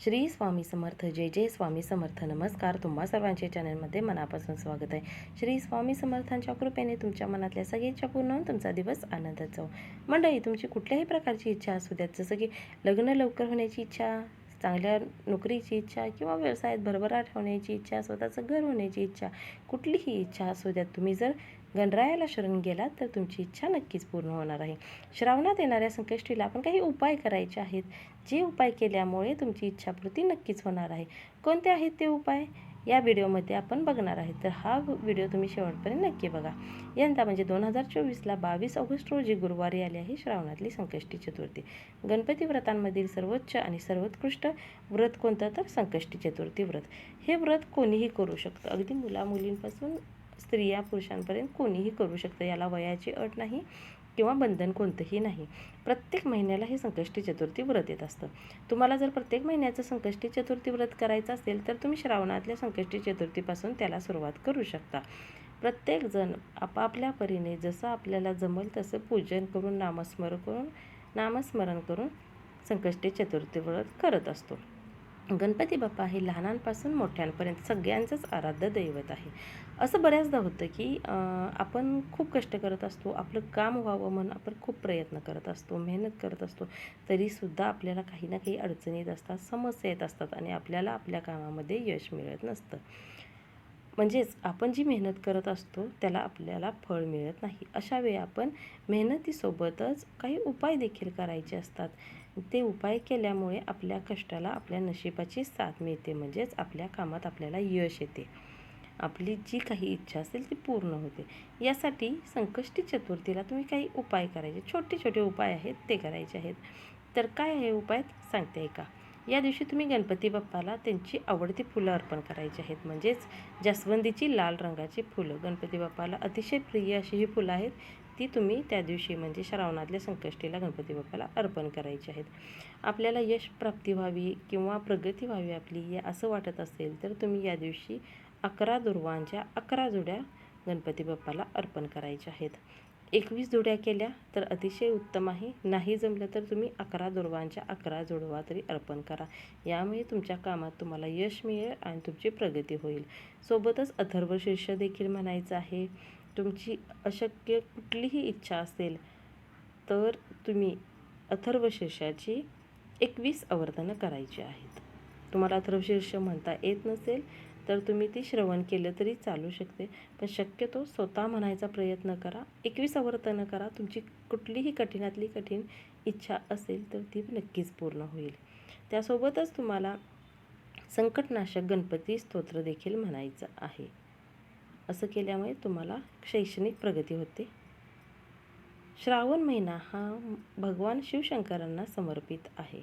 श्री स्वामी समर्थ जय जय स्वामी समर्थ. नमस्कार तुम्हा सर्वांचे चॅनलमध्ये मनापासून स्वागत आहे. श्री स्वामी समर्थांच्या कृपेने तुमच्या मनातल्या सगळ्या इच्छा पूर्ण होऊन तुमचा दिवस आनंदात जाऊ मंडळी तुमची कुठल्याही प्रकारची इच्छा असू द्यात जसं की लग्न लवकर होण्याची इच्छा चांगल्या नोकरीची इच्छा किंवा व्यवसायात भरभराट होण्याची इच्छा स्वतःचं घर होण्याची इच्छा कुठलीही इच्छा असू द्यात तुम्ही जर गणरायाला शरण गेलात तर तुमची इच्छा नक्कीच पूर्ण होणार आहे. श्रावणात येणाऱ्या संकष्टीला आपण काही उपाय करायचे आहेत. जे उपाय केल्यामुळे तुमची इच्छापूर्ती नक्कीच होणार आहे. कोणते आहेत ते उपाय? या व्हिडिओमध्ये आपण बघणार आहे. तर हा व्हिडिओ तुम्ही शेवटपर्यंत नक्की बघा. यंदा म्हणजे दोन हजार चोवीसला बावीस ऑगस्ट रोजी गुरुवारी आली आहे श्रावणातली संकष्टी चतुर्थी. गणपती व्रतांमधील सर्वोच्च आणि सर्वोत्कृष्ट व्रत कोणतं? तर संकष्टी चतुर्थी व्रत. हे व्रत कोणीही करू शकतं. अगदी मुला मुलींपासून स्त्रिया पुरुषांपर्यंत कोणीही करू शकतं. याला वयाची अट नाही किंवा बंधन कोणतंही नाही. प्रत्येक महिन्याला हे संकष्टी चतुर्थी व्रत येत असतं. तुम्हाला जर प्रत्येक महिन्याचं संकष्टी चतुर्थी व्रत करायचं असेल तर तुम्ही श्रावणातल्या संकष्टी चतुर्थीपासून त्याला सुरुवात करू शकता. प्रत्येकजण आपापल्या परीने जसं आपल्याला जमल तसं पूजन करून नामस्मरण करून नामस्मरण करून संकष्टी चतुर्थी व्रत करत असतो. गणपती बाप्पा हे लहानांपासून मोठ्यांपर्यंत सगळ्यांचंच आराध्य दैवत आहे. असं बऱ्याचदा होतं की आपण खूप कष्ट करत असतो आपलं काम व्हावं म्हणून आपण खूप प्रयत्न करत असतो मेहनत करत असतो तरीसुद्धा आपल्याला काही ना काही अडचणी येत असतात समस्या येत असतात आणि आपल्याला आपल्या कामामध्ये यश मिळत नसतं. म्हणजेच आपण जी मेहनत करत असतो त्याला आपल्याला फळ मिळत नाही. अशा वेळी आपण मेहनतीसोबतच काही उपाय देखील करायचे असतात. ते उपाय केल्यामुळे आपल्या कष्टाला आपल्या नशिबाची साथ मिळते. म्हणजेच आपल्या कामात आपल्याला यश येते. आपली जी काही इच्छा असेल ती पूर्ण होते. यासाठी संकष्टी चतुर्थीला तुम्ही काही उपाय करायचे. छोटे छोटे उपाय आहेत ते करायचे आहेत. तर काय आहे उपाय सांगते का या दिवशी तुम्ही गणपती बाप्पाला त्यांची आवडती फुलं अर्पण करायची आहेत. म्हणजेच जास्वंदीची लाल रंगाची फुलं. गणपती बाप्पाला अतिशय प्रिय अशी ही फुलं आहेत. ती तुम्ही त्या दिवशी म्हणजे श्रावणातल्या संकष्टीला गणपती बाप्पाला अर्पण करायची आहेत. आपल्याला यश प्राप्ती व्हावी किंवा प्रगती व्हावी आपली या असं वाटत असेल तर तुम्ही या दिवशी अकरा दुर्वांच्या अकरा जुड्या गणपती बाप्पाला अर्पण करायच्या आहेत. एकवीस जुड्या केल्या तर अतिशय उत्तम आहे. नाही जमलं तर तुम्ही अकरा दुर्वांच्या अकरा जुडवा तरी अर्पण करा. यामुळे तुमच्या कामात तुम्हाला यश मिळेल आणि तुमची प्रगती होईल. सोबतच अथर्व शीर्ष देखील म्हणायचं आहे तुमची अशक्य कुठलीही इच्छा असेल तर तुम्ही अथर्व शीर्षाची एकवीस आवर्तनं करायची आहेत. तुम्हाला अथर्व शीर्ष म्हणता येत नसेल तर तुम्ही ती श्रवण केलं तरी चालू शकते. पण शक्यतो स्वतः म्हणायचा प्रयत्न करा. एकवीस आवर्तनं करा. तुमची कुठलीही कठीणातली कठीण इच्छा असेल तर ती नक्कीच पूर्ण होईल. त्यासोबतच तुम्हाला संकटनाशक गणपती स्तोत्र देखील म्हणायचं आहे. असं केल्यामुळे तुम्हाला शैक्षणिक प्रगती होते. श्रावण महिना हा भगवान शिवशंकरांना समर्पित आहे.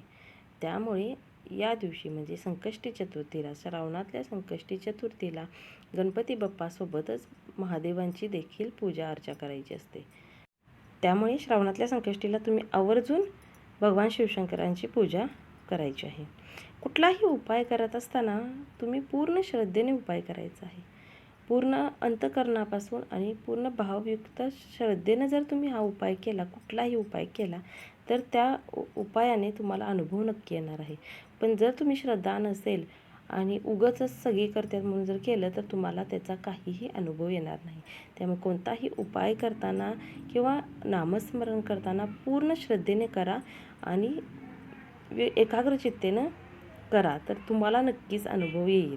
त्यामुळे या दिवशी म्हणजे संकष्टी चतुर्थीला श्रावणातल्या संकष्टी चतुर्थीला गणपती बाप्पासोबतच महादेवांची देखील पूजा अर्चा करायची असते. त्यामुळे श्रावणातल्या संकष्टीला तुम्ही आवर्जून भगवान शिवशंकरांची पूजा करायची आहे. कुठलाही उपाय करत असताना तुम्ही पूर्ण श्रद्धेने उपाय करायचा आहे. पूर्ण अंतकरणापासून आणि पूर्ण भावयुक्त श्रद्धेनं जर तुम्ही हा उपाय केला कुठलाही उपाय केला तर त्या उपायाने तुम्हाला अनुभव नक्की येणार आहे. पण जर तुम्ही श्रद्धा नसेल आणि उगच सगळी करतात म्हणून जर केलं तर तुम्हाला त्याचा काहीही अनुभव येणार नाही. त्यामुळे कोणताही उपाय करताना किंवा नामस्मरण करताना पूर्ण श्रद्धेने करा आणि एकाग्रचित्तेनं करा तर तुम्हाला नक्कीच अनुभव येईल.